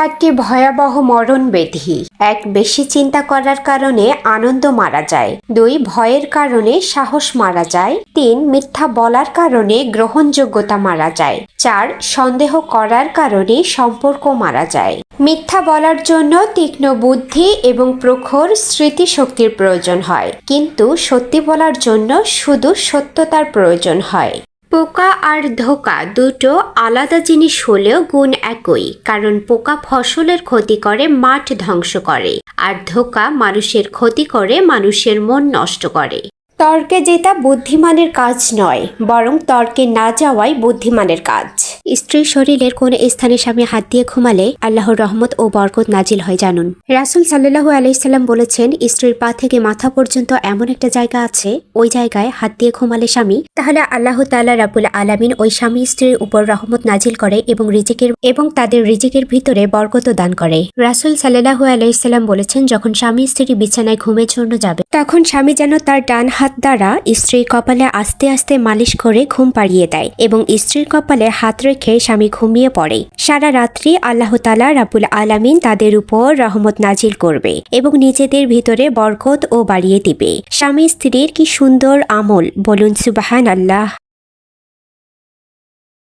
চারটি ভয়াবহ মরণ ব্যাধি। এক, বেশি চিন্তা করার কারণে আনন্দ মারা যায়। দুই, ভয়ের কারণে সাহস মারা যায়। তিন, মিথ্যা বলার কারণে গ্রহণযোগ্যতা মারা যায়। চার, সন্দেহ করার কারণে সম্পর্ক মারা যায়। মিথ্যা বলার জন্য তীক্ষ্ণ বুদ্ধি এবং প্রখর স্মৃতিশক্তির প্রয়োজন হয়। কিন্তু সত্যি বলার জন্য শুধু সত্যতার প্রয়োজন হয়। পোকা আর ধোকা দুটো আলাদা জিনিস হলেও গুণ একই, কারণ পোকা ফসলের ক্ষতি করে, মাঠ ধ্বংস করে, আর ধোকা মানুষের ক্ষতি করে, মানুষের মন নষ্ট করে। তর্কে জেতা বুদ্ধিমানের কাজ নয়, বরং তর্কে না যাওয়াই বুদ্ধিমানের কাজ। স্ত্রীর শরীরের কোন স্থানে স্বামী হাত দিয়ে ঘুমালে আল্লাহর রহমত ও বরকত নাজিল হয় জানুন। রাসুল সাল্লাহু আলাইসাল্লাম বলেছেন, স্ত্রীর পা থেকে মাথা পর্যন্ত এমন একটা জায়গা আছে, ওই জায়গায় হাত দিয়ে ঘুমালে স্বামী, তাহলে আল্লাহ তাআলা রাবুল আলামিন ওই স্বামী স্ত্রীর উপর রহমত নাজিল করে এবং রিজিকের এবং তাদের রিজিকের ভিতরে বরকত দান করে। রাসুল সাল্লাহু আলাইসাল্লাম বলেছেন, যখন স্বামী স্ত্রী বিছানায় ঘুমের জন্য যাবে, তখন স্বামী যেন তার ডান হাত দ্বারা স্ত্রীর কপালে আস্তে আস্তে মালিশ করে ঘুম পাড়িয়ে দেয় এবং স্ত্রীর কপালে হাত রেখে স্বামী ঘুমিয়ে পড়ে। সারা রাত্রি আল্লাহ তালা রাবুল আলামিন তাদের উপর রহমত নাজিল করবে এবং নিজেদের ভিতরে বরকত ও বাড়িয়ে দিবে। স্বামী স্ত্রীর কি সুন্দর আমল, বলুন সুবাহান আল্লাহ